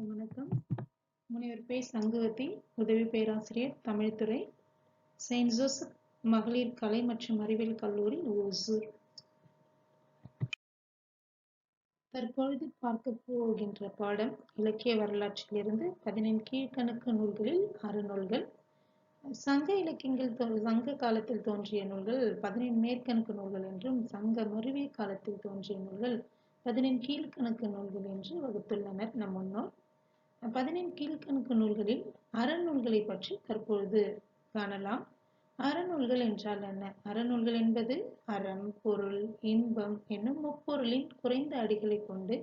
அனைவருக்கும் வணக்கம். முனைவர் பே சங்கவத்தி உதவி பேராசிரியர் தமிழ்துறை செயின்ட் ஜோசப் மகளிர் கலை மற்றும் அறிவியல் கல்லூரி ஓசூர். தற்பொழுது பார்க்க போகின்ற பாடம் இலக்கிய வரலாற்றிலிருந்து பதினெண் கீழ்கணக்கு நூல்களில் அறநூல்கள் சங்க இலக்கியங்கள் சங்க காலத்தில் தோன்றிய நூல்கள் பதினெண் மேற்கணக்கு நூல்கள் என்றும் சங்க மருவிய காலத்தில் தோன்றிய நூல்கள் பதினெண் கீழ்கணக்கு நூல்கள் என்று வகுத்துள்ளனர் நம் முன்னோர். பதினெண் கீழ்கணக்கு நூல்களில் அறநூல்களை பற்றி தற்பொழுது காணலாம். அறநூல்கள் என்றால் என்ன? அறநூல்கள் என்பது அறம் பொருள் இன்பம் என்னும் முப்பொருளின் குறைந்த அடிகளை கொண்டு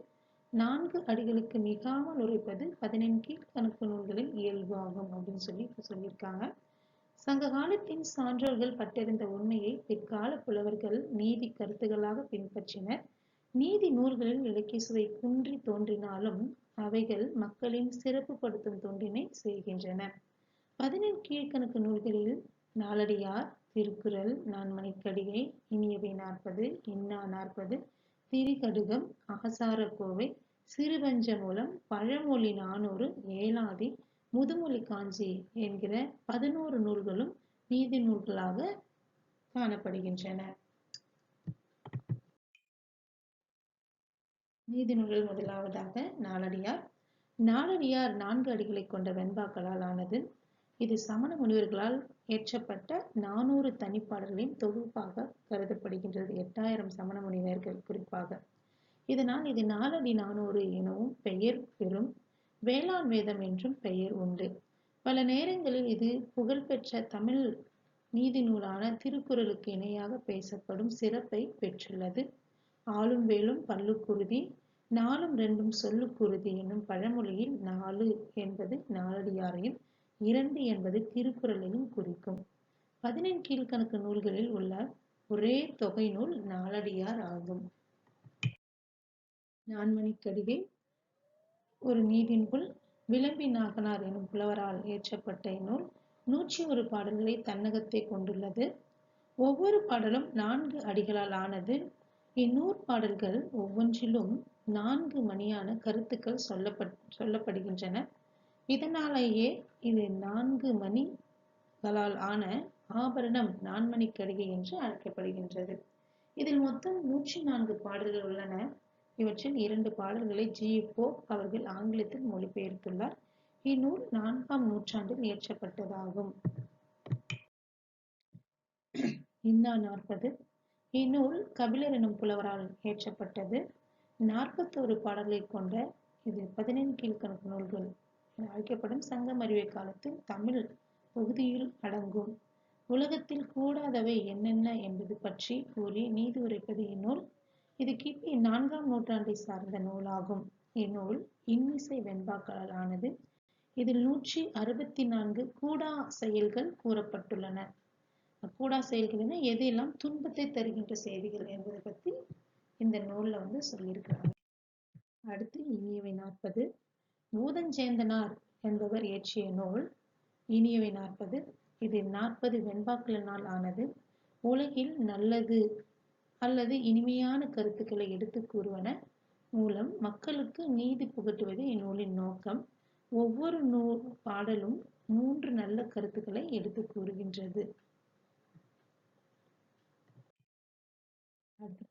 நான்கு அடிகளுக்கு மிகாமல் உரைப்பது பதினெண் கீழ்கணக்கு நூல்களில் இயல்பு ஆகும் அப்படின்னு சொல்லி சொல்லியிருக்காங்க. சங்க காலத்தின் சான்றோர்கள் பட்டிருந்த உண்மையை பிற்கால புலவர்கள் நீதி கருத்துகளாக பின்பற்றினர். நீதி நூல்களில் இலக்கிய சுவை குன்றி தோன்றினாலும் அவைகள் மக்களின் சிறப்புப்படுத்தும் தொண்டினை செய்கின்றன. பதினெண் கீழ்கணக்கு நூல்களில் நாலடியார் திருக்குறள் நான்மணிக்கடிகை இனியவை நாற்பது இன்னா நாற்பது திரிகடுகம் அகசார கோவை சிறுபஞ்ச மூலம் பழமொழி நானூறு ஏலாதி முதுமொழி காஞ்சி என்கிற பதினோரு நூல்களும் நீதி நூல்களாக காணப்படுகின்றன. நீதி நூல்கள் முதலாவதாக நாலடியார். நாலடியார் நான்கு அடிகளை கொண்ட வெண்பாக்களால் ஆனது. இது சமண முனிவர்களால் ஏற்றப்பட்ட நானூறு தனிப்பாடல்களின் தொகுப்பாக கருதப்படுகின்றது. எட்டாயிரம் சமண முனிவர்கள் குறிப்பாக. இதனால் இது நாலடி நானூறு எனவும் பெயர் பெறும். வேளாண் வேதம் என்றும் பெயர் உண்டு. பல நேரங்களில் இது புகழ்பெற்ற தமிழ் நீதி நூலான திருக்குறளுக்கு இணையாக பேசப்படும் சிறப்பை பெற்றுள்ளது. ஆளும் வேலும் பல்லுக்குருதி நாலும் ரெண்டும் சொல்லுக்குருதி என்னும் பழமொழியில் நாலு என்பது நாலடியாரையும் இரண்டு என்பது திருக்குறளையும் குறிக்கும். பதினெண் கீழ்கணக்கு நூல்களில் உள்ள ஒரே தொகை நூல் நாலடியார் ஆகும். நான்மணிக்கடிகை ஒரு நீதின்புல் விளம்பி நாகனார் எனும் புலவரால் இயற்றப்பட்ட இந்நூல் நூற்றி ஒரு பாடல்களை தன்னகத்தை கொண்டுள்ளது. ஒவ்வொரு பாடலும் நான்கு அடிகளால் ஆனது இந்நூற்பாடல்கள் ஒவ்வொன்றிலும் நான்கு மணியான கருத்துக்கள் சொல்லப்பட் சொல்லப்படுகின்றன. இதனாலேயே இது நான்கு மணிகளால் ஆன ஆபரணம் நான்மணிக்கடிகை என்று அழைக்கப்படுகின்றது. இதில் மொத்தம் நூற்றி நான்கு பாடல்கள் உள்ளன. இவற்றில் இரண்டு பாடல்களை ஜி. போ. அவர்கள் ஆங்கிலத்தில் மொழிபெயர்த்துள்ளார். இந்நூல் நான்காம் நூற்றாண்டில் இயற்றப்பட்டதாகும். இன்னா நாற்பது. இந்நூல் கபிலர் எனும் புலவரால் இயற்றப்பட்டது. நாற்பத்தோரு பாடல்களை கொண்ட இது பதினெண் கீழ்கணக்கு நூல்கள் என அழைக்கப்படும் சங்கம் அறிவை காலத்தில் தமிழ் பகுதியில் அடங்கும். உலகத்தில் கூடாதவை என்னென்ன என்பது பற்றி கூறி நீதி உரைப்பது இந்நூல். இது கிபி நான்காம் நூற்றாண்டை சார்ந்த நூலாகும். இந்நூல் இன்னிசை வெண்பாக்களால் ஆனது இதில் நூற்றி அறுபத்தி நான்கு கூடா செயல்கள் கூறப்பட்டுள்ளன. கூடா செயல்கள் என எதெல்லாம் துன்பத்தை தருகின்ற செய்திகள் என்பதை பத்தி இந்த நூல்ல வந்து சொல்லியிருக்கிறாங்க. அடுத்து இனியவை நாற்பது. பூதஞ்சேந்தனார் என்பவர் இயற்றிய நூல். இனியவை நாற்பது. இது நாற்பது வெண்பாக்களினால் ஆனது. உலகில் நல்லது அல்லது இனிமையான கருத்துக்களை எடுத்து கூறுவன மூலம் மக்களுக்கு நீதி புகட்டுவது இந்நூலின் நோக்கம். ஒவ்வொரு நூல் பாடலும் மூன்று நல்ல கருத்துக்களை எடுத்து கூறுகின்றது.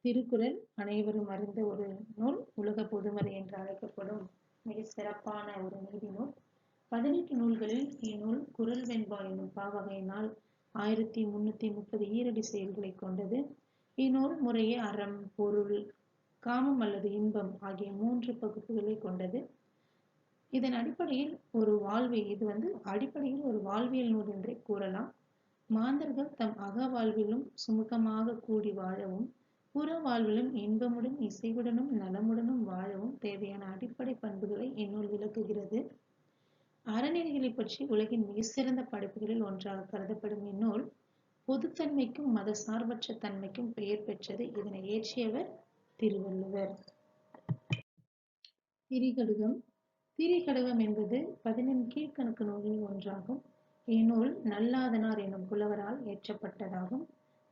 திருக்குறள் அனைவரும் அறிந்த ஒரு நூல் உலக பொதுமறை என்று அழைக்கப்படும் மிக சிறப்பான ஒரு நீதி நூல். பதினெட்டு நூல்களில் இந்நூல் குரல் வெண்பா என்னும் பாவகையினால் ஆயிரத்தி முன்னூத்தி முப்பது ஈரடி செயல்களை கொண்டது. இந்நூல் முறையே அறம் பொருள் காமம் அல்லது இன்பம் ஆகிய மூன்று பகுப்புகளை கொண்டது. இதன் அடிப்படையில் ஒரு வாழ்வை இது வந்து அடிப்படையில் ஒரு வாழ்வியல் நூல் என்றே கூறலாம். மாந்தர்கள் தம் அக வாழ்விலும் சுமூகமாக கூடி வாழவும் புற வாழ்விலும் இன்பமுடன் இசைவுடனும் நலமுடனும் வாழவும் தேவையான அடிப்படை பண்புகளை இந்நூல் விளக்குகிறது. அறநெறிகளை பற்றி உலகின் மிக சிறந்த படைப்புகளில் ஒன்றாக கருதப்படும் இந்நூல் பொதுத்தன்மைக்கும் மத சார்பற்ற தன்மைக்கும் பெயர் பெற்றது. இதனை இயற்றியவர் திருவள்ளுவர். திரிகடுகம். திரிகடுகம் என்பது பதினெண் கீழ்கணக்கு நூலில் ஒன்றாகும். இந்நூல் நல்லாதனார் எனும் புலவரால் இயற்றப்பட்டதாகும்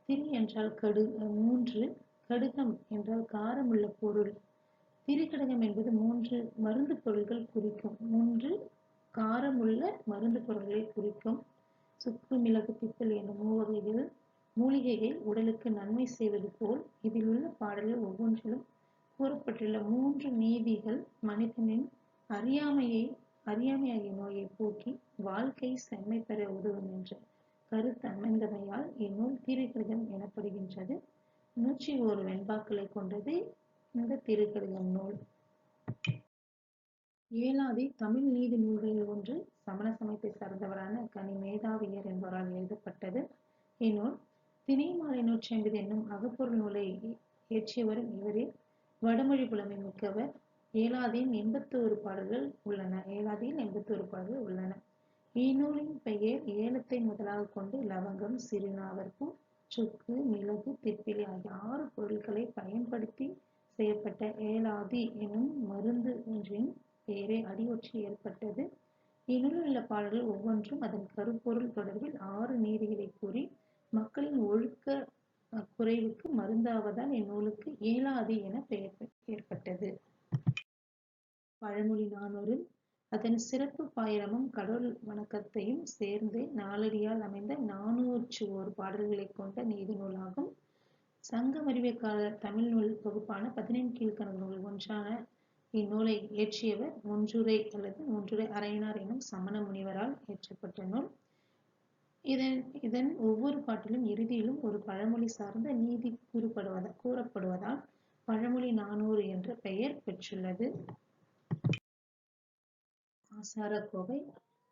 திரி என்றால் கடு மூன்று. கடுகம் என்றால் காரமுள்ள பொருள். திரிகடகம் என்பது மூன்று மருந்து பொருள்கள் குறிக்கும். மூன்று காரமுள்ள மருந்து பொருள்களை குறிக்கும். சுக்கு மிளகு பித்தல் என்ற மூவகைகள் மூலிகைகள் உடலுக்கு நன்மை செய்வது போல் இதில் உள்ள பாடல்கள் ஒவ்வொன்றிலும் கூறப்பட்டுள்ள மூன்று நீதிகள் மனிதனின் அறியாமையை அறியாமையாகிய நோயை போக்கி வாழ்க்கை செம்மை பெற உதவும் என்ற கருத்து அமைந்தமையால் இந்நூல் திரிகடகம் எனப்படுகின்றது. நூற்றி ஓரு வெண்பாக்களை கொண்டது இந்த திருக்கடிதம் நூல். ஏழாவது தமிழ் நீதி நூல்களில் ஒன்று சமண சமயத்தை சார்ந்தவரான கனி மேதாவியர் என்பவரால் எழுதப்பட்டது. இந்நூல் திணைமாலை நூற்றி ஐம்பது என்னும் அகப்பொருள் நூலை இயற்றியவரும் இவரே. வடமொழி புலமை மிக்கவர். ஏலாதியின் எண்பத்தோரு பாடல்கள் உள்ளன. ஏலாதியில் எண்பத்தோரு பாடல்கள் உள்ளன. இந்நூலின் பெயர் ஏலத்தை முதலாக கொண்டு லவங்கம் சிறுநாவற்பூ சுக்கு மிளகு திப்பிலி ஆகிய ஆறு பொருட்களை பயன்படுத்தி செய்யப்பட்ட ஏலாதி எனும் மருந்து ஒன்றின் பெயரை அடியொற்றி ஏற்பட்டது. இந்நூலில் உள்ள பாடல்கள் ஒவ்வொன்றும் அதன் கருப்பொருள் தொடர்பில் ஆறு நீதிகளை கூறி மக்களின் ஒழுக்க குறைவுக்கு மருந்தாவதால் இந்நூலுக்கு ஏலாதி என பெயர் ஏற்பட்டது. பழமொழி நானூறு. அதன் சிறப்பு பாயிரமும் கடவுள் வணக்கத்தையும் சேர்ந்து நாலடியால் அமைந்த நானூற்று ஓர் பாடல்களை கொண்ட நீதி நூலாகும். சங்க அறிவியக்கால தமிழ் நூல் தொகுப்பான பதினெண் கீழ்கணக்கு நூல் ஒன்றான இந்நூலை இயற்றியவர் முன்றுரை அல்லது முன்றுரை அரையனார் எனும் சமண முனிவரால் இயற்றப்பட்ட நூல். இதன் இதன் ஒவ்வொரு பாட்டிலும் இறுதியிலும் ஒரு பழமொழி சார்ந்த நீதி கூறப்படுவதா கூறப்படுவதால் பழமொழி நானூறு என்ற பெயர் பெற்றுள்ளது. ஆசாரக்கோவை.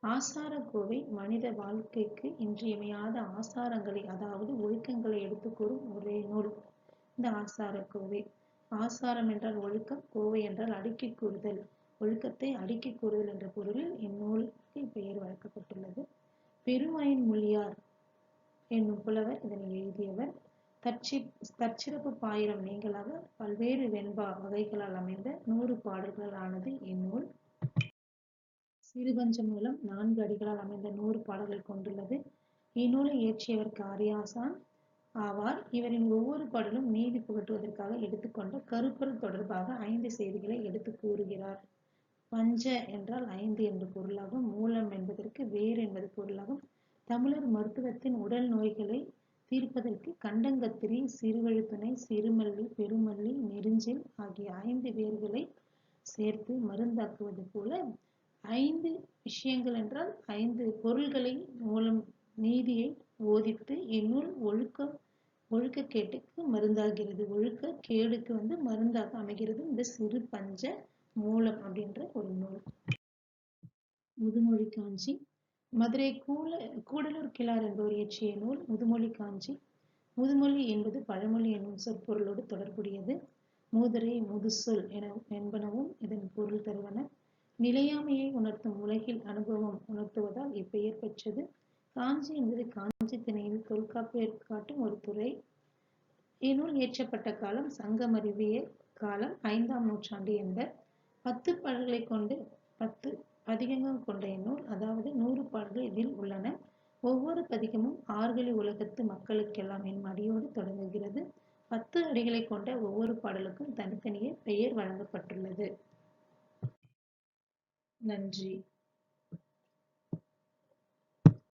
ஆசாரக்கோவை மனித வாழ்க்கைக்கு இன்றியமையாத ஆசாரங்களை அதாவது ஒழுக்கங்களை எடுத்து கூறும் ஒரே நூல். இந்த ஆசாரக்கோவை. ஆசாரம் என்றால் ஒழுக்கம் கோவை என்றால் அடுக்கி கூறுதல். ஒழுக்கத்தை அடுக்கி கூறுதல் என்ற பொருளில் இந்நூலுக்கு பெயர் வழங்கப்பட்டுள்ளது. பெருமாயின் மொழியார் என்னும் புலவர் இதனை எழுதியவர். தற்சி தற்சிறப்பு பாயிரம் நீங்களாக பல்வேறு வெண்பா வகைகளால் அமைந்த நூறு பாடல்களானது இந்நூல். சிறுபஞ்சம் மூலம் நான்கு அடிகளால் அமைந்த நூறு பாடல்கள் கொண்டுள்ளது. இந்நூலை இயற்றியவர் காரியாசான் ஆவார். இவரின் ஒவ்வொரு பாடலும் நீதி புகட்டுவதற்காக எடுத்துக்கொண்ட கருப்பொருள் தொடர்பாக ஐந்து செய்திகளை எடுத்து கூறுகிறார். பஞ்ச என்றால் ஐந்து என்று பொருளாகும். மூலம் என்பதற்கு வேர் என்பது பொருளாகும். தமிழர் மருத்துவத்தின் உடல் நோய்களை தீர்ப்பதற்கு கண்டங்கத்திரி சிறுவழுத்துணை சிறுமல்லி பெருமல்லி நெருஞ்சில் ஆகிய ஐந்து வேர்களை சேர்த்து மருந்தாக்குவது போல ஐந்து விஷயங்கள் என்றால் ஐந்து பொருள்களை மூலம் நீதியை போதித்து இந்நூல் ஒழுக்க ஒழுக்க கேட்டுக்கு மருந்தாகிறது. ஒழுக்க கேடுக்கு வந்து மருந்தாக அமைகிறது. இந்த சிறு பஞ்ச மூலம் அப்படின்ற ஒரு நூல். முதுமொழி காஞ்சி. மதுரை கூல கூடலூர் கிளார் என்பவர் இயற்றிய நூல் முதுமொழி காஞ்சி. முதுமொழி என்பது பழமொழி என்னும் சொற்பொருளோடு தொடர்புடையது. மூதுரை முதுசொல் என என்பனவும் இதன் பொருள் தருவன. நிலையாமையை உணர்த்தும் உலகில் அனுபவம் உணர்த்துவதால் இப்பெயர் பெற்றது. காஞ்சி என்பது காஞ்சி திணையில் தொல்காப்பியர் காட்டும் ஒரு துறை. இந்நூல் இயற்றப்பட்ட காலம் சங்கமறிவியல் காலம் ஐந்தாம் நூற்றாண்டு என்பர். பத்து பாடல்களை கொண்டு பத்து பதிகங்கள் கொண்ட இந்நூல் அதாவது நூறு பாடல்கள் இதில் உள்ளன. ஒவ்வொரு பதிகமும் ஆறுகளி உலகத்து மக்களுக்கெல்லாம் என் அடியோடு தொடங்குகிறது. பத்து அடிகளை கொண்ட ஒவ்வொரு பாடலுக்கும் தனித்தனியே பெயர் வழங்கப்பட்டுள்ளது. நன்றி